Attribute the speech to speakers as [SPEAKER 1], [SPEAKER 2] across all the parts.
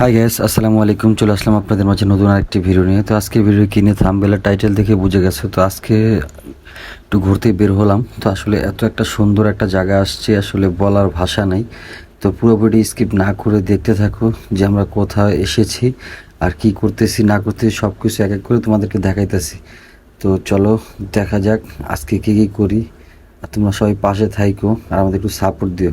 [SPEAKER 1] High gas আসসালামু আলাইকুম। চলে আসলাম আপনাদের মাঝে নতুন আরেকটি ভিডিও নিয়ে। তো আজকের ভিডিও কিনে থামবেলার টাইটেল দেখে বুঝে গেছে? তো আজকে একটু ঘুরতে বের হলাম। তো আসলে এত একটা সুন্দর একটা জায়গা আসছে, আসলে বলার ভাষা নাই। তো পুরোপুরি স্কিপ না করে দেখতে থাকো যে আমরা কোথাও এসেছি, আর কি করতেছি, না করতেছি সব কিছু এক এক করে তোমাদেরকে দেখাইতেছি। তো চলো, দেখা যাক আজকে কী কী করি। আর তোমরা সবাই পাশে থাইকো, আর আমাদের একটু সাপোর্ট দিও।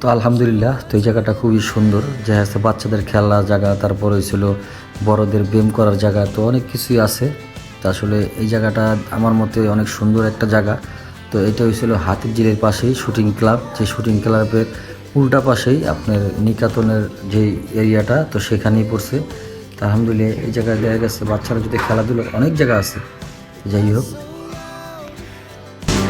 [SPEAKER 1] তো আলহামদুলিল্লাহ, তো এই জায়গাটা খুবই সুন্দর। যে আছে বাচ্চাদের খেলার জায়গা, তারপরে হয়েছিল বড়দের ব্যায়াম করার জায়গা, তো অনেক কিছুই আছে। তো আসলে এই জায়গাটা আমার মতে অনেক সুন্দর একটা জায়গা। তো এটা হয়েছিল হাতির জিলের পাশেই শুটিং ক্লাব যে শুটিং ক্লাবের উল্টা পাশেই আপনার নিকাতনের যে এরিয়াটা, তো সেখানেই পড়ছে। তো আলহামদুলিল্লাহ, এই জায়গায় দেখা গেছে বাচ্চারা যদি খেলাধুলো অনেক জায়গা আছে। যাই হোক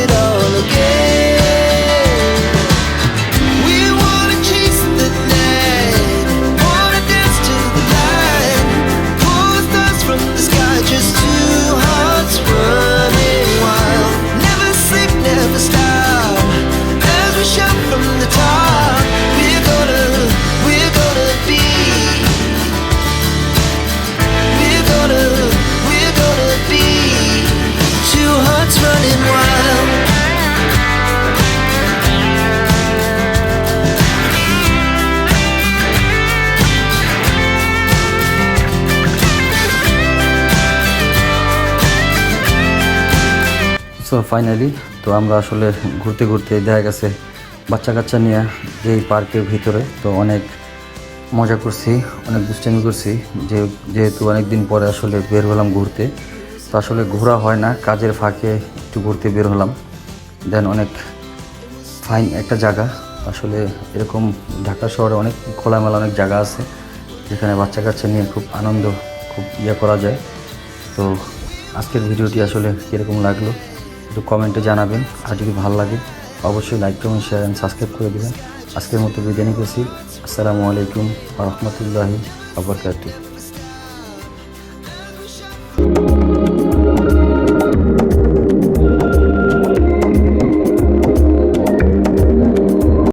[SPEAKER 2] it
[SPEAKER 1] so finally তো আমরা আসলে ঘুরতে ঘুরতে দেখা গেছে বাচ্চা কাচ্চা নিয়ে যে পার্কের ভিতরে। তো অনেক মজা করছি, অনেক দুষ্টামি করছি। যে, যেহেতু অনেক দিন পরে আসলে বের হলাম ঘুরতে। তো আসলে ঘোরা হয় না, কাজের ফাঁকে একটু ঘুরতে বের হলাম। দেন অনেক ফাইন একটা জায়গা। আসলে এরকম ঢাকা শহরে অনেক খোলামেলা অনেক জায়গা আছে, যেখানে বাচ্চা কাচ্চা নিয়ে খুব আনন্দ, খুব ইয়ে করা যায়। তো আজকের ভিডিওটি আসলে কীরকম লাগল? একটু কমেন্টে জানাবেন। আর যদি ভালো লাগে, অবশ্যই like comment share and subscribe করে দেবেন। আজকের মতো বিদায় নিতেছি। আসসালামু আলাইকুম রহমতুল্লাহি আবরকাতুহ